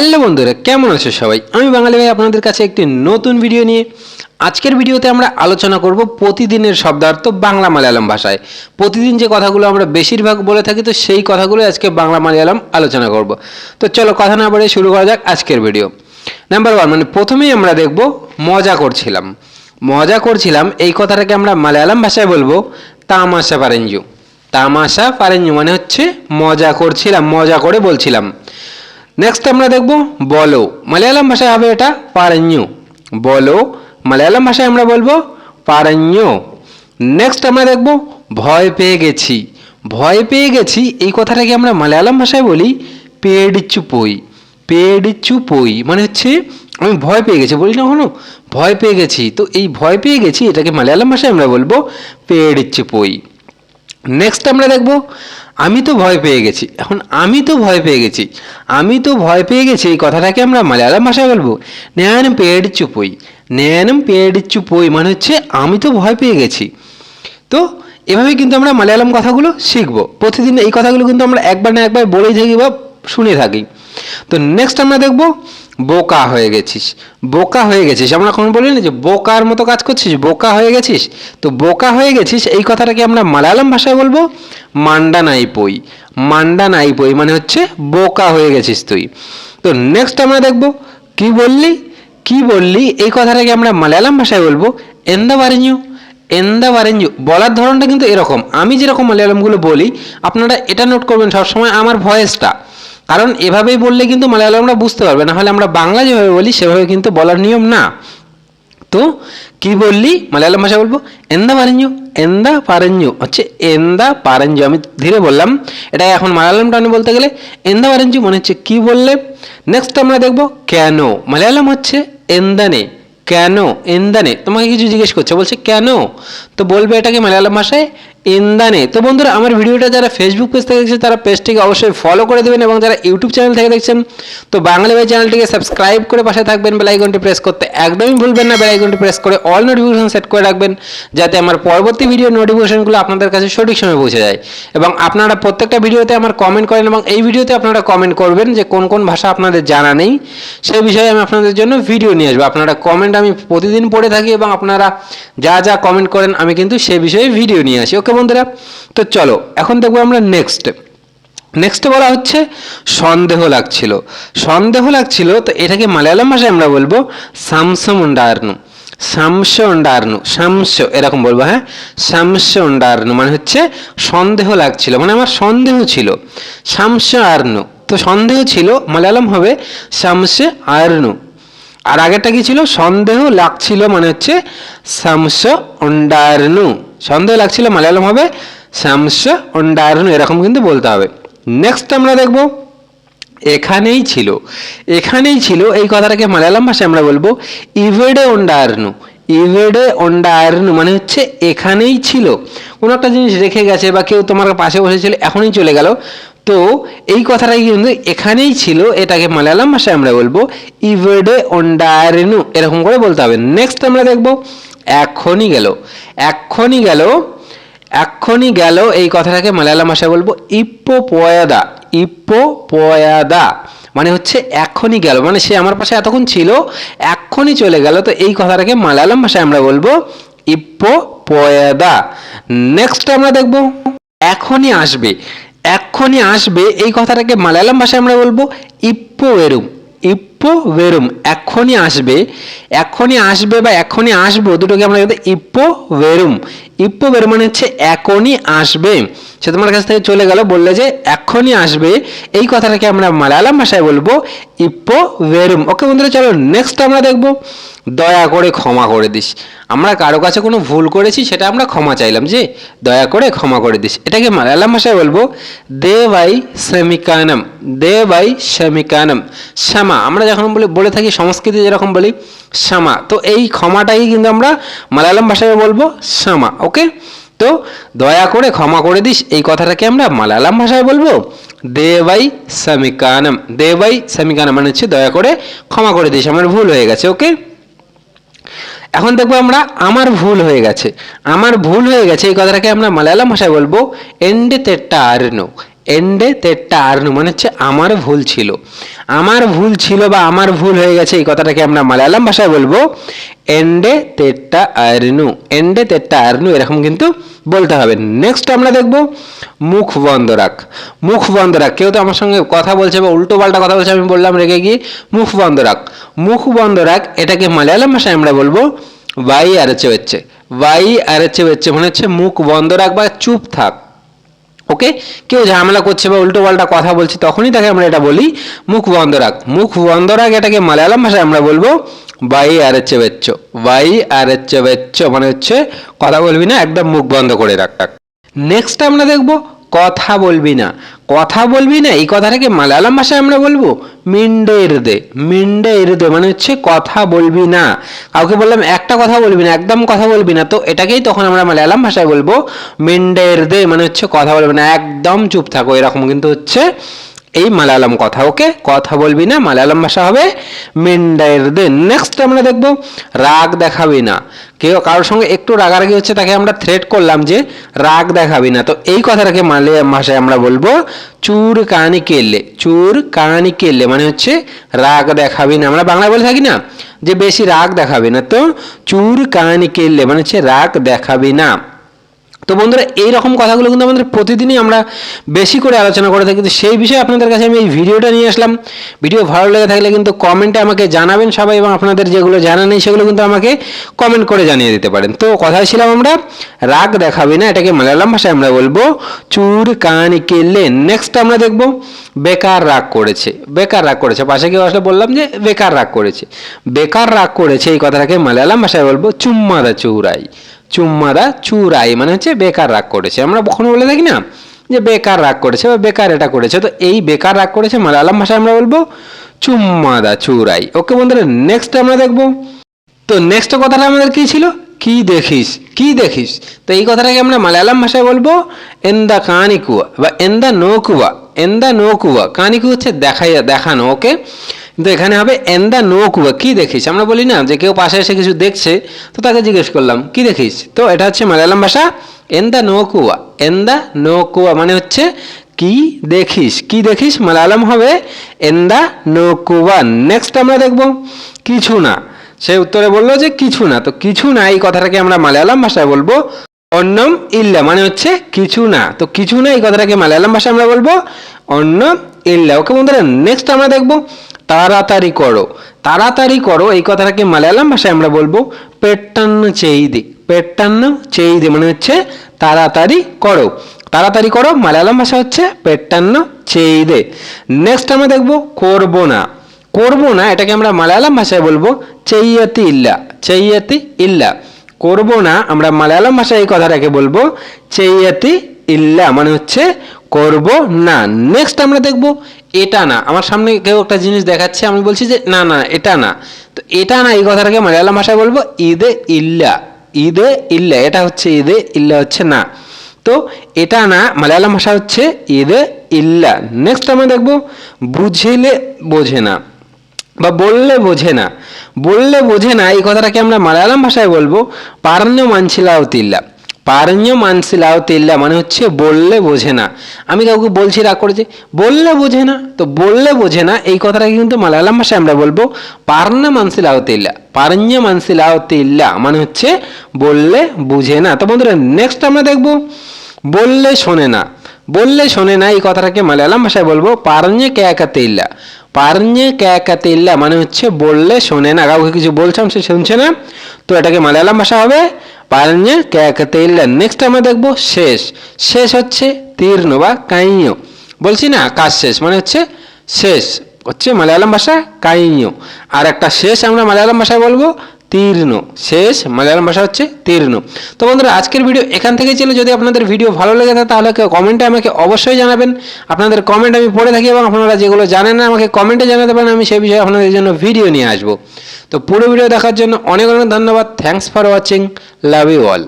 Hello বন্ধুরা, কেমন আছো সবাই? আমি বাঙালি ভাই, আপনাদের কাছে একটি নতুন ভিডিও নিয়ে। আজকের ভিডিওতে আমরা আলোচনা করব প্রতিদিনের শব্দার্থ বাংলা মালয়ালম ভাষায়। প্রতিদিন যে কথাগুলো আমরা বেশিরভাগ বলে থাকি, তো সেই কথাগুলো আজকে বাংলা মালয়ালম আলোচনা করব। তো চলো কথা না বলে শুরু করা যাক আজকের ভিডিও নাম্বার ওয়ান মানে প্রথমেই আমরা দেখব, মজা করছিলাম। মজা করছিলাম, এই কথাটাকে আমরা মালয়ালম ভাষায় বলব, তামাশা পারেঞ্জু তামাশা পারেঞ্জু মানে হচ্ছে মজা করছিলাম, মজা করে বলছিলাম। নেক্সট আমরা দেখব বলো। মালয়ালম ভাষায় হবে এটা পারঞ্জু বলো, মালয়ালম ভাষায় আমরা বলব পারঞ্জু নেক্সট আমরা দেখব ভয় পেয়ে গেছি। ভয় পেয়ে গেছি, এই কথাটাকে আমরা মালয়ালম ভাষায় বলি পেড চুপই পেড চুপই মানে হচ্ছে আমি ভয় পেয়ে গেছি। বলি না কখনো? ভয় পেয়ে গেছি। তো এই ভয় পেয়ে গেছি, এটাকে মালয়ালম ভাষায় আমরা বলব পেড চুপই নেক্সট আমরা দেখব, আমি তো ভয় পেয়ে গেছি। এখন আমি তো ভয় পেয়ে গেছি। আমি তো ভয় পেয়ে গেছি, এই কথাটাকে আমরা মালয়ালম ভাষায় বলব। ন্যায়ানম ন্যান ন্যায়ানম চুপই মানে হচ্ছে, আমি তো ভয় পেয়ে গেছি। তো, এভাবে কিন্তু আমরা মালয়ালম কথাগুলো শিখব। প্রতিদিন এই কথাগুলো কিন্তু আমরা একবার না একবার বলেই থাকি বা শুনে থাকি। তো নেক্সট আমরা দেখব বোকা হয়ে গেছিস। বোকা হয়ে গেছিস। আমরা কখন বলি না যে বোকার মতো কাজ করছিস, বোকা হয়ে গেছিস? তো বোকা হয়ে গেছিস, এই কথাটাকে আমরা মালায়ালাম ভাষায় বলব মান্ডা নাই পই মান্ডা নাই পই মানে হচ্ছে বোকা হয়ে গেছিস তুই। তো নেক্সট আমরা দেখব কি বললি? কি বললি? এই কথাটাকে আমরা মালায়ালাম ভাষায় বলব এন্দা বারিঞ্জু এন্দা বারেঞ্জু বলার ধরনটা কিন্তু এরকম। আমি যেরকম মালয়ালমগুলো বলি, আপনারা এটা নোট করবেন সবসময় আমার ভয়েসটা কারণ এভাবেই বললে কিন্তু মালয়ালমরা বুঝতে পারবে না হলে আমরা বাংলা যেভাবে বলি সেভাবে কিন্তু বলার নিয়ম না। তো কি বললি? মালয়ালম ভাষা বলব? এন্দা পারেঞ্জু এন্দা পারেঞ্জু হচ্ছে এন্দা পারেঞ্জু আমি ধীরে বললাম। এটা এখন মালয়ালম টানে বলতে গেলে এন্দা পারেঞ্জু মনে হচ্ছে কি বললে? নেক্সট আমরা দেখব কেন মালয়ালম হচ্ছে এন্দানে কেন এন্দানে তোমাকে কিছু জিজ্ঞেস করছে, বলছে কেন তো বলবে এটাকে মালয়ালম ভাষায় এন্দানে তো বন্ধুরা, আমার ভিডিওটা যারা ফেসবুক পেজ থেকে দেখছে তারা পেজটিকে অবশ্যই ফলো করে দেবেন এবং যারা ইউটিউব চ্যানেল থেকে দেখছেন, তো বাঙালি ভাই চ্যানেলটিকে সাবস্ক্রাইব করে পাশে থাকবেন বেলাইকনটি প্রেস করতে একদমই ভুলবেন না বেলাইকনটি প্রেস করে অল নোটিফিকেশন সেট করে রাখবেন, যাতে আমার পরবর্তী ভিডিও নোটিফিকেশনগুলো আপনাদের কাছে সঠিক সময় পৌঁছে যায়। এবং আপনারা প্রত্যেকটা ভিডিওতে আমার কমেন্ট করেন এবং এই ভিডিওতে আপনারা কমেন্ট করবেন যে কোন কোন ভাষা আপনাদের জানা নেই সেই বিষয়ে আমি আপনাদের জন্য ভিডিও নিয়ে আসব। আপনারা কমেন্ট আমি প্রতিদিন পড়ে থাকি এবং আপনারা যা যা কমেন্ট করেন, আমি কিন্তু সে বিষয়ে ভিডিও নিয়ে আসি। ওকে বন্ধুরা, তো চলো, এখন দেখব আমরা নেক্সট নেক্সট বলা হচ্ছে সন্দেহ লাগছিল। সন্দেহ লাগছিল, তো এটাকে মালয়ালম ভাষায় আমরা বলব সামসম উন্ডারনু। শামস উন্ডারনু শামস এরকম বলব হ্যাঁ? শামস উন্ডারনু মানে হচ্ছে সন্দেহ লাগছিল মানে আমার সন্দেহ ছিল। শামস আর্নু, তো সন্দেহ ছিল, মালয়ালম হবে শামসে আর্নু। আর আগেরটা কি ছিল? সন্দেহ লাগছিল মানে হচ্ছে শামস উন্ডারনু সন্দেহ লাগছিল মালয়ালম হবে শামস উন্ডারনু এরকম কিন্তু বলতে হবে। নেক্সট আমরা দেখব, এখানেই ছিল। এখানেই ছিল, এই কথাটাকে মালয়ালম ভাষায় আমরা বলব ইভেডে অন্ডারনু। ইভেডে অন্ডারনু মানে হচ্ছে এখানেই ছিল। কোনো একটা জিনিস রেখে গেছে বা কেউ তোমার পাশে বসেছিল, এখনই চলে গেল। তো এই কথাটা কিন্তু এখানেই ছিল, এটাকে মালয়ালম ভাষায় আমরা বলব ইভেডে অন্ডারনু এরকম করে বলতে হবে। নেক্সট আমরা দেখব এখনই গেল। এখনই গেল এখনই গেল, এই কথাটাকে মালয়ালম ভাষায় বলব ইপ্পো পয়াদা ইপ্পো পয়াদা মানে হচ্ছে এখনই গেল মানে সে আমার পাশে এতক্ষণ ছিল এখনই চলে গেল, তো এই কথাটাকে মালয়ালম ভাষায় আমরা বলব ইপ্পো পয়াদা নেক্সট আমরা দেখব এখনই আসবে। এক্ষুনি আসবে এই কথাটাকে মালায়ালাম ভাষায় আমরা বলব ইপ্পো এরুম ইপ্পো বেরুম এখনই আসবে এখনই আসবে বা এখনই আসব, দুটোকে আমরা ইপ্পো বেরুম ইপ্পো বেরুম মানে হচ্ছে এখনই আসবে। সে তোমার কাছ থেকে চলে গেল, বললে যে এখনই আসবে। এই কথাটাকে আমরা মালায়ালাম ভাষায় বলব ইপ্পো বেরুম। ওকে বন্ধুরা, চলো নেক্সট আমরা দেখব। দয়া করে ক্ষমা করে দিস। আমরা কারও কাছে কোনো ভুল করেছি, সেটা আমরা ক্ষমা চাইলাম যে দয়া করে ক্ষমা করে দিস। এটাকে মালায়ালাম ভাষায় বলব, দে বাই সেমিকানম, দে বাই সেমিকানম, শ্যামা। আমরা যখন বলি, বলে থাকি, সংস্কৃতি যেরকম বলি, শ্যামা। তো এই ক্ষমাটাই কিন্তু আমরা মালায়ালাম ভাষায় বলব, শ্যামা। ওকে? তো দয়া করে ক্ষমা করে দিস, এই কথাটাকে আমরা মালায়ালাম ভাষায় বলব। দেবাই সামিকানম দেবাই সামিকানম মানে হচ্ছে দয়া করে ক্ষমা করে দিস, আমার ভুল হয়ে গেছে, ওকে? এখন দেখব আমরা, আমার ভুল হয়ে গেছে। আমার ভুল হয়ে গেছে, এই কথাটাকে আমরা মালায়ালাম ভাষায় বলব, এন্ডে তেট্টা এন্ডে তেট্টা আর্নু মানে হচ্ছে আমার ভুল ছিল। আমার ভুল ছিল বা আমার ভুল হয়ে গেছে এই কথাটাকে আমরা মালায়ালাম ভাষায় বলব এন্ডে তেট্টা আর্নু এন্ডে তেট্টা আর্নু এরকম কিন্তু বলতে হবে। নেক্সট আমরা দেখব মুখ বন্ধ রাখ মুখ বন্ধ রাখ কেউ তো আমার সঙ্গে কথা বলছে বা উল্টো পাল্টা কথা বলছে, আমি বললাম রেগে গিয়ে মুখ বন্ধ রাখ মুখ বন্ধ রাখ এটাকে মালায়ালাম ভাষায় আমরা বলব বাই আরেচে হচ্ছে বাই আরেচে হচ্ছে মানে হচ্ছে মুখ বন্ধ রাখ বা চুপ থাক। ওকে? কেউ ঝামেলা করছে বা উল্টো পাল্টা কথা বলছে, তখনই তাকে আমরা এটা বলি মুখ বন্ধ রাখ। মুখ বন্ধ রাখ, এটাকে মালায়ালাম ভাষায় আমরা বলব বাই আর আরেচে বেচ্চ। বাই আরেচে বেচ্চ মানে হচ্ছে কথা বলবি না, একদম মুখ বন্ধ করে রাখ নেক্সট আমরা দেখব কথা বলবি না। কথা বলবি না, এই কথাটাকে মালায়ালাম ভাষায় আমরা বলব মিন্ডে ইরদে মিন্ডে ইরদে মানে হচ্ছে কথা বলবি না। কাউকে বললাম একটা কথা বলবি না, একদম কথা বলবি না, তো এটাকেই তখন আমরা মালায়ালাম ভাষায় বলব মিন্ডে ইরদে মানে হচ্ছে কথা বলবি না, একদম চুপ থাকো, এরকম কিন্তু হচ্ছে এই মালায়ালাম কথা, ওকে? কথা বলবি না, মালায়ালাম ভাষা হবে মেন্ডায়ের দে নেক্সট আমরা দেখব, রাগ দেখাবি না। কেউ কারোর সঙ্গে একটু রাগারাগি হচ্ছে, তাকে আমরা থ্রেট করলাম যে রাগ দেখাবি না। তো এই কথাটাকে মালয়াম ভাষায় আমরা বলব চুর কানি কেললে। চুর কানি কেললে মানে হচ্ছে রাগ দেখাবি না। আমরা বাংলায় বলে থাকি না যে বেশি রাগ দেখাবি না। তো চুর কানি কেললে মানে হচ্ছে রাগ দেখাবি না। তো বন্ধুরা এই রকম কথাগুলো কিন্তু আমাদের প্রতিদিনই আমরা বেশি করে আলোচনা করে থাকি। সেই বিষয়ে আপনাদের কাছে আমি এই ভিডিওটা নিয়ে আসলাম। ভিডিও ভালো লেগে থাকলে কিন্তু কমেন্টে আমাকে জানাবেন সবাই এবং আপনাদের যেগুলো জানা নেই, সেগুলো কিন্তু আমাকে কমেন্ট করে জানিয়ে দিতে পারেন। তো কথায় ছিলাম আমরা, রাগ দেখাবি না, এটাকে মালায়ালাম ভাষায় আমরা বলব, চুর কান কেললে নেক্সট আমরা দেখব, বেকার রাগ করেছে, বেকার রাগ করেছে। পাশে কেউ আসলে বললাম যে, বেকার রাগ করেছে। বেকার রাগ করেছে, এই কথাটাকে মালায়ালাম ভাষায় বলব, চুম্মাদা চৌরাই। চুম্মাদা চুরাই মানে হচ্ছে বেকার রাগ করেছে। আমরা কখনো বলে থাকি না যে বেকার রাগ করেছে বা বেকার এটা করেছে। তো এই বেকার রাগ করেছে মালায়ালাম ভাষায় আমরা বলব চুম্মাদা চুরাই। ওকে বন্ধুরা নেক্সট আমরা দেখব। তো নেক্সট কথাটা আমাদের কি ছিল? কি দেখিস? কি দেখিস? তো এই কথাটাকে আমরা মালায়ালাম ভাষায় বলব এন্দা কানিকুয়া বা এন্দা নোকুয়া। এন্দা নোকুয়া। কানিকু হচ্ছে দেখাই দেখানো, ওকে? কিন্তু এখানে হবে এন্দা নোকুয়া কী দেখিস? আমরা বলি না যে কেউ পাশে এসে কিছু দেখছে, তো তাকে জিজ্ঞেস করলাম, কি দেখিস? তো এটা হচ্ছে মালায়ালাম ভাষা এন্দা নোকুয়া এন্দা নোকুয়া মানে হচ্ছে, কি দেখিস? কি দেখিস? মালায়ালাম হবে এন্দা নোকুয়া নেক্সট আমরা দেখব, কিছু না। সে উত্তরে বলল যে, কিছু না। তো কিছু না এই কথাটাকে আমরা মালায়ালাম ভাষায় বলব অন্নম ইল্লা মানে হচ্ছে, কিছু না। তো কিছু না এই কথাটাকে মালায়ালাম ভাষায় আমরা বলব অন্ন ইল্লা ওকে বন্ধুরা নেক্সট আমরা দেখব তাড়াতাড়ি করো। তাড়াতাড়ি করো, এই কথাটাকে মালায়ালাম ভাষায় আমরা বলব পেট্টান্ন চেইদি। পেট্টান্ন চেইদি মানে হচ্ছে তাড়াতাড়ি করো। তাড়াতাড়ি করো, মালায়ালাম ভাষা হচ্ছে পেট্টান্ন চেইদে। নেক্সট আমরা দেখব করব না করব না এটাকে আমরা মালায়ালাম ভাষায় বলব চেইয়াতি ইল্লা চেইয়াতি ইল্লা। করব না আমরা মালায়ালাম ভাষায় এই কথাটাকে বলব চেইয়াতি ইল্লা মানে হচ্ছে করব না নেক্সট আমরা দেখব এটা না। আমার সামনে কেউ একটা জিনিস দেখাচ্ছে, আমি বলছি যে, না না, এটা না। তো এটা না, এই কথাটাকে মালায়ালাম ভাষায় বলব, ঈদে ইল্লা। ঈদে ইল্লা, এটা হচ্ছে ঈদে ইল্লা হচ্ছে না। তো এটা না, মালায়ালাম ভাষা হচ্ছে ঈদে ইল্লা। নেক্সট আমরা দেখব, বুঝেলে বোঝে না বা বললে বোঝে না। বললে বোঝে না, এই কথাটাকে আমরা মালায়ালাম ভাষায় বলব, পারণ্য মানছিলা তিল্লা। പറഞ്ഞ് তেল্লা মানে হচ্ছে বললে বোঝে না। আমি কাউকে বলছি রাগ করেছে, বললে বোঝে না। তো বললে বোঝে না, এই কথাটাকে কিন্তু মালায়ালাম ভাষায় আমরা বলব পারণ মানসি പറഞ്ഞ് তেল্লা মানে হচ্ছে বললে বুঝে না। তো বন্ধুরা নেক্সট আমরা দেখব, বললে শোনে না। বললে শোনে না, এই কথাটাকে মালায়ালাম ভাষায় বলব পারণে কেয়াকাতে ইল্লা পারণে কেয়াকাতে ইল্লা মানে হচ্ছে বললে শোনে না। কাউকে কিছু বলছাম সে শুনছে না। তো এটাকে মালায়ালাম ভাষা হবে পালঞ্জের ক্যাকাতে ইল্লান নেক্সট আমরা দেখব শেষ। শেষ হচ্ছে তীর্ণ বা কাইয় বলছি না, কাজ শেষ মানে হচ্ছে শেষ। হচ্ছে মালায়ালাম ভাষা কাইয় আর একটা শেষ আমরা মালায়ালাম ভাষায় বলব তীর্ণ। শেষ মালায়ালাম ভাষা হচ্ছে তীর্ণ। তো বন্ধুরা, আজকের ভিডিও এখান থেকেই ছিল যদি আপনাদের ভিডিও ভালো লেগে থাকে, তাহলে কমেন্টে আমাকে অবশ্যই জানাবেন। আপনাদের কমেন্ট আমি পড়ে থাকি এবং আপনারা যেগুলো জানেন না, আমাকে কমেন্টে জানাতে পারেন। আমি সেই বিষয়ে আপনাদের জন্য ভিডিও নিয়ে আসব। তো পুরো ভিডিও দেখার জন্য অনেক অনেক ধন্যবাদ। Thanks for watching love you all